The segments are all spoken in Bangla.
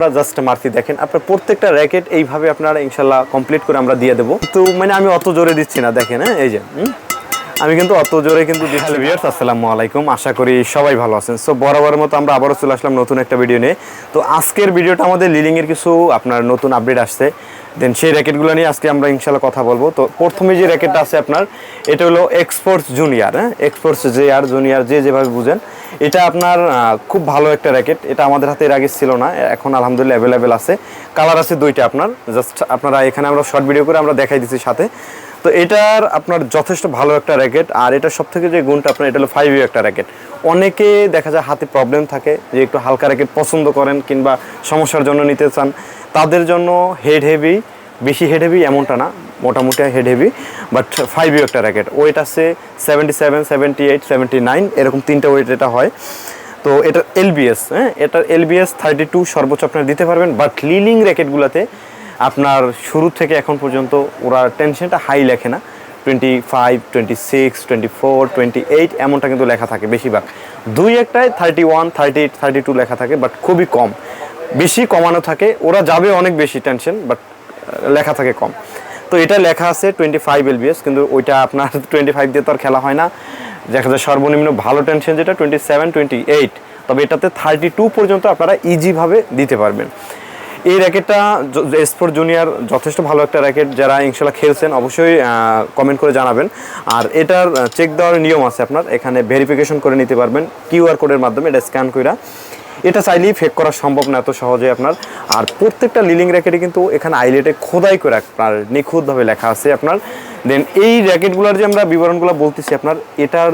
আপনারা জাস্ট মারফি দেখেন, আপনার প্রত্যেকটা র্যাকেট এইভাবে আপনারা ইনশাল্লাহ কমপ্লিট করে আমরা দিয়ে দেবো। তো মানে আমি অত জোরে দিচ্ছি না, দেখেন হ্যাঁ এই যে? আমি কিন্তু অত জোরে কিন্তু আসসালামু আলাইকুম। আশা করি সবাই ভালো আছেন। সো বরাবর মতো আমরা আবারও চলে আসলাম নতুন একটা ভিডিও নিয়ে। তো, আজকের ভিডিওটা আমাদের লিলিংয়ের কিছু আপনার নতুন আপডেট আসছে। দেন সেই র্যাকেটগুলো নিয়ে আজকে আমরা ইনশাল্লাহ কথা বলব। তো প্রথমে যে র্যাকেটটা আছে আপনার, এটা হলো এক্সপোর্টস জুনিয়র হ্যাঁ? এক্সপোর্টস জে আর জুনিয়র যে যেভাবে বুঝেন। এটা আপনার খুব ভালো একটা র্যাকেট এটা আমাদের হাতে এর আগে ছিল না, এখন আলহামদুলিল্লাহ অ্যাভেলেবেল আছে। কালার আছে দুইটা আপনার। জাস্ট আপনারা এখানে আমরা শর্ট ভিডিও করে আমরা দেখাই দিচ্ছি সাথে। তো এটার আপনার যথেষ্ট ভালো একটা র্যাকেট আর এটা সব থেকে যে গুণটা আপনার, এটা হলো ফাইভ একটা র্যাকেট অনেকে দেখা যায় হাতে প্রবলেম থাকে যে একটু হালকা র্যাকেট পছন্দ করেন কিংবা সমস্যার জন্য নিতে চান। তাদের জন্য হেড হেভি বেশি হেড হেভি এমনটা না, মোটামুটি head heavy but five U একটা র্যাকেট ওয়েট আছে seventy seven seventy eight seventy nine এরকম তিনটা ওয়েট এটা হয়। তো এটার এলবিএস হ্যাঁ? এটার এলবিএস থার্টি টু সর্বোচ্চ আপনারা দিতে পারবেন বাট লিলিং র্যাকেটগুলোতে আপনার শুরু থেকে এখন পর্যন্ত ওরা টেনশনটা হাই লেখে না। Twenty five twenty six twenty four twenty eight এমনটা কিন্তু লেখা থাকে বেশিরভাগ। দুই একটায় thirty one thirty eight thirty two লেখা থাকে বাট খুবই কম। বেশি কমানো থাকে, ওরা যাবে অনেক বেশি টেনশন বাট লেখা থাকে কম। তো এটা লেখা আছে টোয়েন্টি ফাইভ এলবিএস কিন্তু ওইটা আপনার টোয়েন্টি ফাইভ দিয়ে তো আর খেলা হয় না। দেখা যায় সর্বনিম্ন ভালো টেনশন যেটা টোয়েন্টি সেভেন টোয়েন্টি এইট তবে এটাতে থার্টি টু পর্যন্ত আপনারা ইজিভাবে দিতে পারবেন। এই র্যাকেটটা স্পোর্ট জুনিয়র যথেষ্ট ভালো একটা র্যাকেট যারা ইনশাল্লাহ খেলছেন অবশ্যই কমেন্ট করে জানাবেন। আর এটার চেক দেওয়ার নিয়ম আছে আপনার। এখানে ভেরিফিকেশন করে নিতে পারবেন কিউআর কোডের মাধ্যমে, এটা স্ক্যান করে এটা চাইলেই ফেক করা সম্ভব না, এত সহজে আপনার। আর প্রত্যেকটা লিলিং র্যাকেটে কিন্তু এখানে আইলেটে খোদাই করে আপনার নিখুঁতভাবে লেখা আছে আপনার। দেন এই র্যাকেটগুলোর যে আমরা বিবরণগুলো বলতেছি আপনার, এটার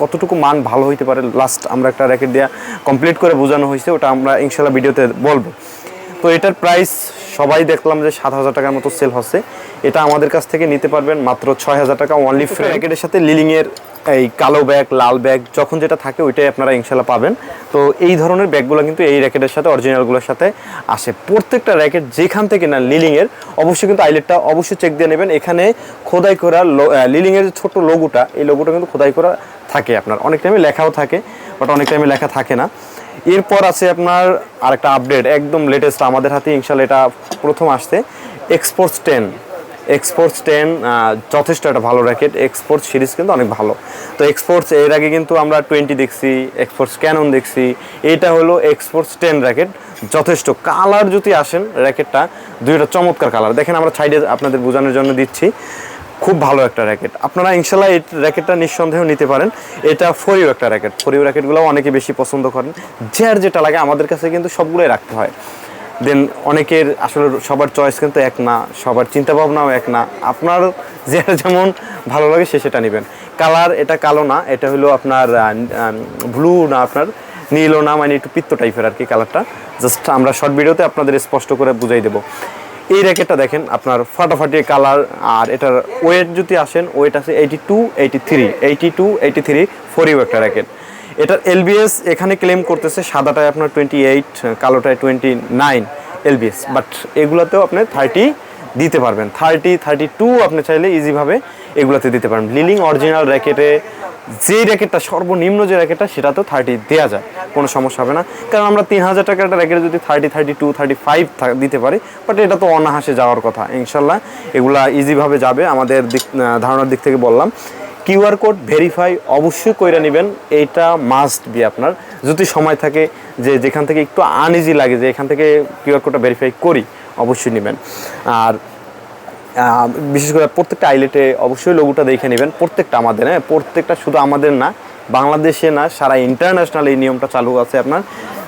কতটুকু মান ভালো হইতে পারে লাস্ট আমরা একটা র্যাকেট দেওয়া কমপ্লিট করে বোঝানো হয়েছে ওটা আমরা ইনশাল্লাহ ভিডিওতে বলব। তো এটার প্রাইস সবাই দেখলাম যে সাত হাজার টাকার মতো সেল হচ্ছে। এটা আমাদের কাছ থেকে নিতে পারবেন মাত্র ছয় হাজার টাকা অনলি ফ্রি র্যাকেটের সাথে লিলিংয়ের এই কালো ব্যাগ লাল ব্যাগ যখন যেটা থাকে ওইটাই আপনারা ইনশাল্লাহ পাবেন। তো এই ধরনের ব্যাগগুলো কিন্তু এই র্যাকেটের সাথে অরিজিনালগুলোর সাথে আসে। প্রত্যেকটা র্যাকেট যেখান থেকে না লিলিংয়ের অবশ্যই কিন্তু আইলেটটা অবশ্যই চেক দিয়ে নেবেন। এখানে খোদাই করা লিলিংয়ের যে ছোট লোগোটা এই লোগোটা কিন্তু খোদাই করা থাকে আপনার। অনেক টাইমে লেখাও থাকে বাট অনেক টাইমে লেখা থাকে না। এরপর আছে আপনার আরেকটা আপডেট একদম লেটেস্ট আমাদের হাতে ইনশাল্লাহ এটা প্রথম আসছে এক্সপোর্টস টেন এক্সপোর্টস টেন যথেষ্ট একটা ভালো র্যাকেট এক্সপোর্টস সিরিজ কিন্তু অনেক ভালো। তো এক্সপোর্টস এর আগে কিন্তু আমরা টোয়েন্টি দেখছি এক্সপোর্টস ক্যানন দেখছি, এটা হলো এক্সপোর্টস টেন র্যাকেট যথেষ্ট কালার যদি আসেন র্যাকেটটা দুইটা চমৎকার কালার দেখেন আমরা সাইডে আপনাদের বোঝানোর জন্য দিচ্ছি। খুব ভালো একটা র্যাকেট আপনারা ইনশাল্লাহ এই র্যাকেটটা নিঃসন্দেহ নিতে পারেন। এটা ফরিও একটা র্যাকেট ফরিও র্যাকেটগুলো অনেকে বেশি পছন্দ করেন। যার যেটা লাগে আমাদের কাছে কিন্তু সবগুলোই রাখতে হয়। দেন অনেকের আসলে সবার চয়েস কিন্তু এক না, সবার চিন্তা ভাবনাও এক না। আপনার যেটা যেমন ভালো লাগে সে সেটা নেবেন। কালার এটা কালো না, এটা হলো আপনার ব্লু না আপনার, নীলও না মানে একটু পিত্ত টাইপের আর কি কালারটা জাস্ট আমরা শর্ট ভিডিওতে আপনাদের স্পষ্ট করে বুঝাই দেবো। এই র্যাকেটটা দেখেন, আপনার ফাটাফাটি কালার, আর এটার ওয়েট যদি আসেন, ওয়েট আছে eighty two eighty three eighty two eighty three four U একটা র্যাকেট। এটার এলবিএস এখানে ক্লেম করতেছে, সাদাটায় আপনার টোয়েন্টি এইট কালোটায় টোয়েন্টি নাইন এলবিএস বাট এগুলোতেও আপনার থার্টি দিতে পারবেন। থার্টি থার্টি টু আপনি চাইলে ইজিভাবে এগুলোতে দিতে পারবেন। লিলিং অরিজিনাল র্যাকেটে যে র্যাকেটটা, সর্বনিম্ন যে র্যাকেটটা, সেটা তো থার্টি দেওয়া যায়, কোনো সমস্যা হবে না। কারণ আমরা তিন হাজার টাকার একটা র্যাকেটে যদি thirty thirty two thirty five দিতে পারি বাট এটা তো অনাহাসে যাওয়ার কথা। ইনশাল্লাহ এগুলা ইজিভাবে যাবে। আমাদের দিক ধারণার দিক থেকে বললাম। কিউআর কোড ভেরিফাই অবশ্যই কইরা নেবেন। এইটা মাস্ট বি আপনার। যদি সময় থাকে যে যেখান থেকে একটু আনইজি লাগে, যে এখান থেকে কিউআর কোডটা ভেরিফাই করি অবশ্যই নেবেন। আর বিশেষ করে প্রত্যেকটা আইলেটে অবশ্যই লোগোটা দেখে নেবেন। প্রত্যেকটা আমাদের হ্যাঁ প্রত্যেকটা শুধু আমাদের না, বাংলাদেশে না, সারা ইন্টারন্যাশনাল এই নিয়মটা চালু আছে আপনার।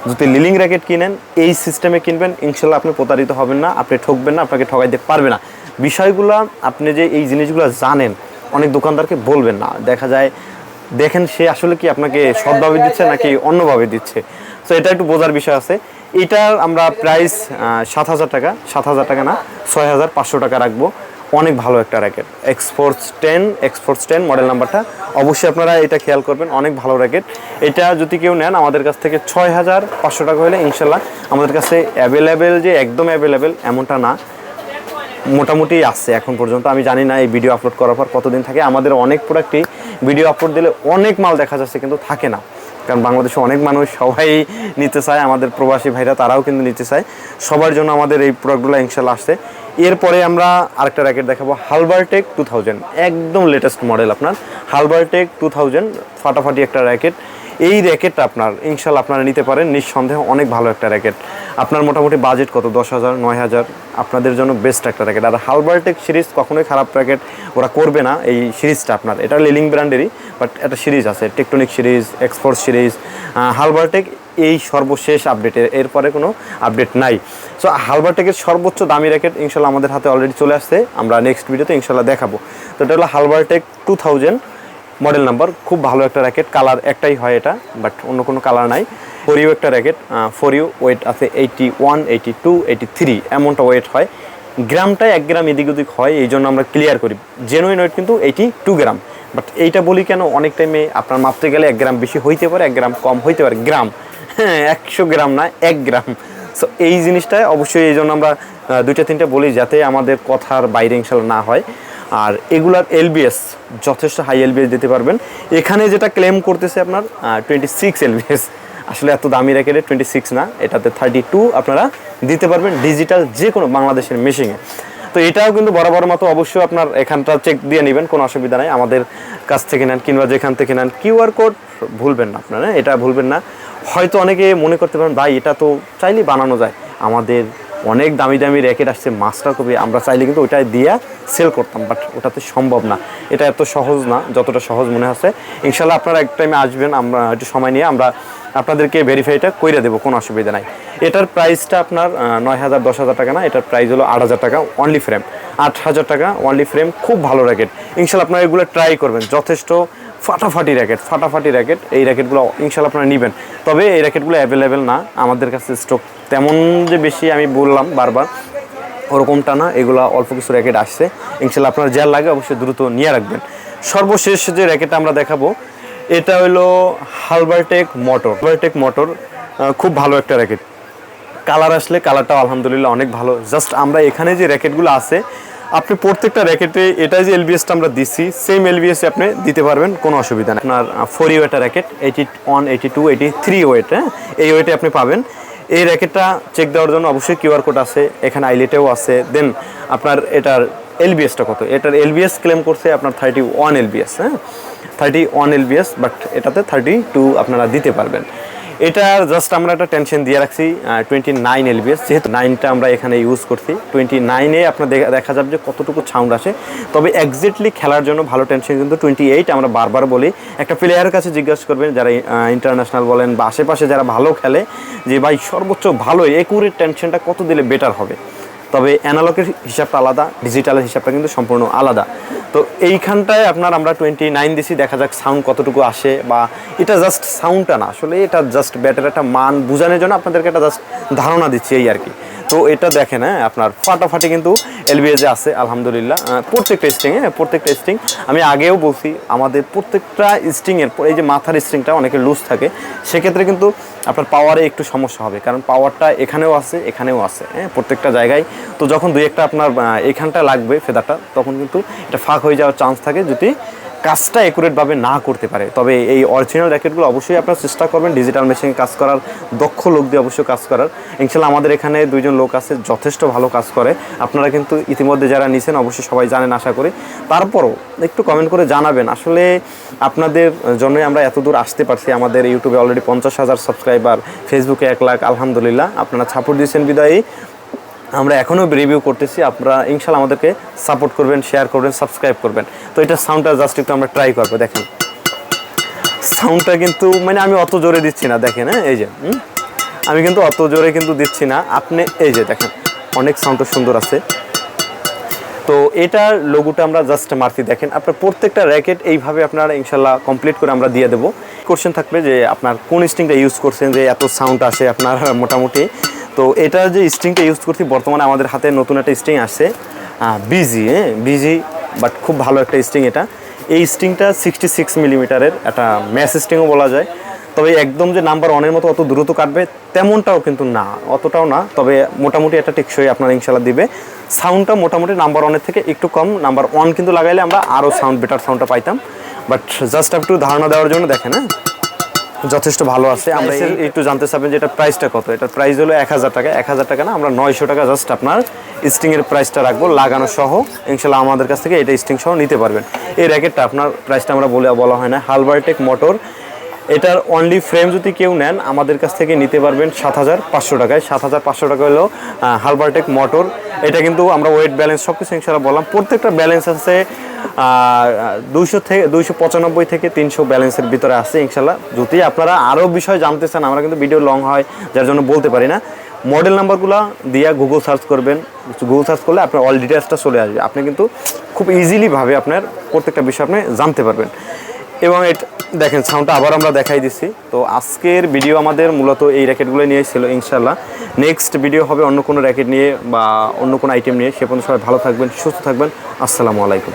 যদি লিলিং র্যাকেট কিনেন, এই সিস্টেমে কিনবেন, ইনশাল্লাহ আপনি প্রতারিত হবেন না, আপনি ঠকবেন না, আপনাকে ঠকাইতে পারবে না। বিষয়গুলো আপনি যে এই জিনিসগুলো জানেন, অনেক দোকানদারকে বলবেন না। দেখা যায়, দেখেন সে আসলে কি আপনাকে সৎভাবে দিচ্ছে নাকি অন্যভাবে দিচ্ছে। তো এটা একটু বোঝার বিষয় আছে। এটার আমরা প্রাইস সাত হাজার টাকা, সাত হাজার টাকা না, ছয় হাজার পাঁচশো টাকা রাখব। অনেক ভালো একটা racket X Force ten exports ten model নাম্বারটা অবশ্যই আপনারা এটা খেয়াল করবেন, অনেক ভালো র্যাকেট এটা যদি কেউ নেন, আমাদের কাছ থেকে ছয় হাজার পাঁচশো টাকা হলে ইনশাল্লাহ আমাদের কাছে অ্যাভেলেবেল যে, একদম অ্যাভেলেবেল এমনটা না। মোটামুটি আসছে এখন পর্যন্ত, আমি জানি না এই ভিডিও আপলোড করার পর কতদিন থাকে। আমাদের অনেক প্রোডাক্টই ভিডিও আপলোড দিলে অনেক মাল দেখা যাচ্ছে, কিন্তু থাকে না। কারণ বাংলাদেশে অনেক মানুষ সবাই নিতে চায়, আমাদের প্রবাসী ভাইরা তারাও কিন্তু নিতে চায়। সবার জন্য আমাদের এই প্রোডাক্টগুলো ইনশাল্লাহ আসছে। এরপরে আমরা আরেকটা র্যাকেট দেখাবো হালবারটেক টু থাউজেন্ড একদম লেটেস্ট মডেল আপনার। হালবারটেক টু থাউজেন্ড ফাটাফাটি একটা র্যাকেট এই র্যাকেটটা আপনার ইনশাল আপনারা নিতে পারেন। নিঃসন্দেহে অনেক ভালো একটা র্যাকেট আপনার মোটামুটি বাজেট কত? দশ হাজার, নয় হাজার? আপনাদের জন্য বেস্ট একটা র্যাকেট আর হালবারটেক সিরিজ কখনোই খারাপ র্যাকেট ওরা করবে না, এই সিরিজটা আপনার। এটা লিলিং ব্র্যান্ডেরই বাট একটা সিরিজ আছে tectonic series export series Halbertec এই সর্বশেষ আপডেট এরপরে কোনো আপডেট নাই। সো হালবারটেকের সর্বোচ্চ দামি র্যাকেট ইনশাল্লাহ আমাদের হাতে অলরেডি চলে আসছে, আমরা নেক্সট ভিডিওতে ইনশাল্লাহ দেখাবো। তো এটা হলো Halbertec two thousand model number, খুব ভালো একটা র্যাকেট কালার একটাই হয় এটা বাট অন্য কোনো কালার নাই। ফোর ইউ একটা র্যাকেট ফোর ইউ ওয়েট আছে eighty one eighty two eighty three এমনটা ওয়েট হয়। গ্রামটায় এক গ্রাম এদিক ওদিক হয়, এই জন্য আমরা ক্লিয়ার করি। জেনুইন ওয়েট কিন্তু এইটি টু গ্রাম। বাট এইটা বলি কেন, অনেক টাইমে আপনার মাপতে গেলে এক গ্রাম বেশি হইতে পারে, এক গ্রাম কম হইতে পারে। গ্রাম হ্যাঁ একশো গ্রাম না, এক গ্রাম। সো এই জিনিসটা অবশ্যই এই জন্য আমরা দুইটা, তিনটা বলি যাতে আমাদের কথার বাইরে না হয়। আর এগুলার এলবিএস যথেষ্ট হাই এলবিএস দিতে পারবেন। এখানে যেটা ক্লেম করতেছে আপনার টোয়েন্টি সিক্স এলবিএস আসলে এত দামি র্যাকেটে টোয়েন্টি সিক্স না, এটাতে থার্টি টু আপনারা দিতে পারবেন ডিজিটাল যে কোনো বাংলাদেশের মেশিনে তো এটাও কিন্তু বরাবর মতো অবশ্যই আপনার এখানটা চেক দিয়ে নেবেন, কোনো অসুবিধা নাই। আমাদের কাছ থেকে নেন কিংবা যেখান থেকে নেন কিউআর কোড ভুলবেন না আপনারা, এটা ভুলবেন না। হয়তো অনেকে মনে করতে পারেন, ভাই, এটা তো চাইলেই বানানো যায়। আমাদের অনেক দামি দামি র্যাকেট আসছে মাস্টার কপি আমরা চাইলে কিন্তু ওইটা দিয়ে সেল করতাম বাট ওটাতে সম্ভব না। এটা এত সহজ না, যতটা সহজ মনে হচ্ছে। ইনশাল্লাহ আপনারা এক টাইমে আসবেন, আমরা একটু সময় নিয়ে আমরা আপনাদেরকে ভেরিফাইটা করে দেবো, কোনো অসুবিধা নাই। এটার প্রাইসটা আপনার নয় হাজার, দশ হাজার টাকা না, এটার প্রাইস হলো আট হাজার টাকা অনলি ফ্রেম আট হাজার টাকা অনলি ফ্রেম খুব ভালো র্যাকেট। ইনশাল্লাহ আপনারা এগুলো ট্রাই করবেন, যথেষ্ট ফাটাফাটি র্যাকেট ফাটাফাটি র্যাকেট এই র্যাকেটগুলো ইনশাল্লাহ আপনারা নেবেন। তবে এই র্যাকেটগুলো অ্যাভেলেবেল না, আমাদের কাছে স্টক তেমন যে বেশি আমি বললাম বারবার, ওরকমটা না, এগুলো অল্প কিছু র্যাকেট আসছে। ইনশাল্লাহ আপনার যা লাগে অবশ্যই দ্রুত নিয়ে রাখবেন। সর্বশেষ যে র্যাকেটটা আমরা দেখাবো, এটা হলো হালবারটেক মোটর। হালবারটেক মোটর খুব ভালো একটা র্যাকেট কালার আসলে কালারটাও আলহামদুলিল্লাহ অনেক ভালো। জাস্ট আমরা এখানে যে র্যাকেটগুলো আছে আপনি প্রত্যেকটা র্যাকেটে এটা যে এলবিএসটা আমরা দিচ্ছি সেম এলবিএস আপনি দিতে পারবেন, কোনো অসুবিধা নেই। আপনার ফোর ইউ একটা racket eighty one eighty two eighty three weight হ্যাঁ এই ওয়েটে আপনি পাবেন। এই র্যাকেটটা চেক দেওয়ার জন্য অবশ্যই কিউআর কোড আছে, এখানে আইলেটেও আছে। দেন আপনার এটার এলবিএসটা কত? এটার এলবিএস ক্লেম করছে আপনার থার্টি ওয়ান এলবিএস হ্যাঁ? থার্টি ওয়ান এলবিএস বাট এটাতে থার্টি টু আপনারা দিতে পারবেন। এটার জাস্ট আমরা একটা টেনশন দিয়ে রাখছি টোয়েন্টি নাইন এলবিএস যেহেতু নাইনটা আমরা এখানে ইউজ করছি। টোয়েন্টি নাইনে আপনার দেখা যাবে যে কতটুকু সাউন্ড আসে। তবে এক্স্যাক্টলি খেলার জন্য ভালো টেনশন কিন্তু টোয়েন্টি এইট আমরা বারবার বলি। একটা প্লেয়ারের কাছে জিজ্ঞেস করবেন, যারা ইন্টারন্যাশনাল বলেন বা আশেপাশে যারা ভালো খেলে, যে ভাই সর্বোচ্চ ভালো একুরের টেনশনটা কত দিলে বেটার হবে? তবে অ্যানালগের হিসাবটা আলাদা ডিজিটালের হিসাবটা কিন্তু সম্পূর্ণ আলাদা। তো এইখানটায় আপনার আমরা টোয়েন্টি নাইন দিছি, দেখা যাক সাউন্ড কতটুকু আসে বা এটা জাস্ট সাউন্ডটা না, আসলে এটা জাস্ট ব্যাটার একটা মান বোঝানোর জন্য আপনাদেরকে একটা জাস্ট ধারণা দিচ্ছি এই আর কি। তো এটা দেখেন হ্যাঁ আপনার ফাটাফাটি কিন্তু এলবিএজে আছে, আলহামদুলিল্লাহ। প্রত্যেক প্রত্যেকটা হ্যাঁ প্রত্যেকটা স্ট্রিং আমি আগেও বলছি, আমাদের প্রত্যেকটা স্ট্রিংয়ের এই যে মাথার স্ট্রিংটা অনেকে লুজ থাকে, সেক্ষেত্রে কিন্তু আপনার পাওয়ারে একটু সমস্যা হবে, কারণ পাওয়ারটা এখানেও আছে এখানেও আছে হ্যাঁ প্রত্যেকটা জায়গায়। তো যখন দুই একটা আপনার এখানটা লাগবে ফেদারটা তখন কিন্তু এটা ফাঁক হয়ে যাওয়ার চান্স থাকে যদি কাজটা একুরেটভাবে না করতে পারে। তবে এই অরিজিনাল র্যাকেটগুলো অবশ্যই আপনারা চেষ্টা করবেন ডিজিটাল মেশিনে কাজ করার, দক্ষ লোক দিয়ে অবশ্যই কাজ করার। ইনশাল্লাহ আমাদের এখানে দুইজন লোক আছে, যথেষ্ট ভালো কাজ করে। আপনারা কিন্তু ইতিমধ্যে যারা নিছেন, অবশ্যই সবাই জানেন আশা করি। তারপরও একটু কমেন্ট করে জানাবেন, আসলে আপনাদের জন্যই আমরা এত দূর আসতে পারছি। আমাদের ইউটিউবে অলরেডি পঞ্চাশ হাজার সাবস্ক্রাইবার ফেসবুকে এক লাখ, আলহামদুলিল্লাহ। আপনারা সাপোর্ট দিয়েছেন বিদায়ী। আমরা এখনও রিভিউ করতেছি। আপনারা ইনশাল্লাহ আমাদেরকে সাপোর্ট করবেন শেয়ার করবেন সাবস্ক্রাইব করবেন। তো এটা সাউন্ডটা জাস্ট একটু আমরা ট্রাই করব, দেখেন। সাউন্ডটা কিন্তু মানে আমি অত জোরে দিচ্ছি না, দেখেন হ্যাঁ এই যে আমি কিন্তু অত জোরে কিন্তু দিচ্ছি না। আপনি, এই যে, দেখেন, অনেক সাউন্ডটা সুন্দর আছে। তো এটার লোগোটা আমরা জাস্ট মারছি, দেখেন, আপনার প্রত্যেকটা র্যাকেট এইভাবে আপনারা ইনশাল্লাহ কমপ্লিট করে আমরা দিয়ে দেবো। কোশ্চেন থাকবে যে, আপনার কোন স্ট্রিংটা ইউজ করছেন, যে এত সাউন্ড আসে আপনার, মোটামুটি? তো এটা যে স্ট্রিংটা ইউজ করছি, বর্তমানে আমাদের হাতে নতুন একটা স্ট্রিং আসছে বিজি হ্যাঁ? বিজি বাট খুব ভালো একটা স্ট্রিং এটা। এই স্ট্রিংটা সিক্সটি সিক্স মিলিমিটারের একটা ম্যাস স্ট্রিংও বলা যায়। তবে একদম যে নাম্বার ওয়ানের মতো অত দ্রুত কাটবে তেমনটাও কিন্তু না, অতটাও না। তবে মোটামুটি একটা টেকসই আপনার ইনশাল্লাহ দিবে। সাউন্ডটা মোটামুটি নাম্বার ওয়ানের থেকে একটু কম নাম্বার ওয়ান কিন্তু লাগাইলে আমরা আরও সাউন্ড বেটার সাউন্ডটা পাইতাম। বাট জাস্ট একটু ধারণা দেওয়ার জন্য দেখেন হ্যাঁ? যথেষ্ট ভালো আছে। আমরা একটু জানতে চাবেন যে এটা প্রাইসটা কত? এটার প্রাইস হলো এক হাজার টাকা। এক হাজার টাকা না আমরা নয়শো টাকা জাস্ট আপনার স্টিংয়ের প্রাইসটা রাখব লাগানো সহ। ইনশাল্লাহ আমাদের কাছ থেকে এটা স্টিং সহ নিতে পারবেন। এই র্যাকেটটা আপনার প্রাইসটা আমরা বলে বলা হয় না। হালবারটেক মোটর এটার অনলি ফ্রেম যদি কেউ নেন আমাদের কাছ থেকে নিতে পারবেন সাত হাজার পাঁচশো টাকায়। সাত হাজার পাঁচশো টাকা হলো হালবারটেক মোটর এটা কিন্তু আমরা ওয়েট ব্যালেন্স সব কিছু ইনশাল্লাহ বললাম। প্রত্যেকটা ব্যালেন্স আছে দুইশো থেকে, দুইশো পঁচানব্বই থেকে তিনশো ব্যালেন্সের ভিতরে আছে ইনশাল্লাহ। যদি আপনারা আরও বিষয় জানতে চান, আমরা কিন্তু ভিডিও লং হয়, যার জন্য বলতে পারি না। মডেল নাম্বারগুলো দিয়ে গুগল সার্চ করবেন। গুগল সার্চ করলে আপনার অল ডিটেলসটা চলে আসবে। আপনি কিন্তু খুব ইজিলিভাবে আপনার প্রত্যেকটা বিষয় আপনি জানতে পারবেন। এবং দেখেন সাউন্ডটা আবার আমরা দেখাই দিচ্ছি তো আজকের ভিডিও আমাদের মূলত এই র্যাকেটগুলো নিয়ে ছিল ইনশাল্লাহ। নেক্সট ভিডিও হবে অন্য কোনো র্যাকেট নিয়ে বা অন্য কোনো আইটেম নিয়ে। সে পর্যন্ত সবাই ভালো থাকবেন, সুস্থ থাকবেন। আসসালামু আলাইকুম।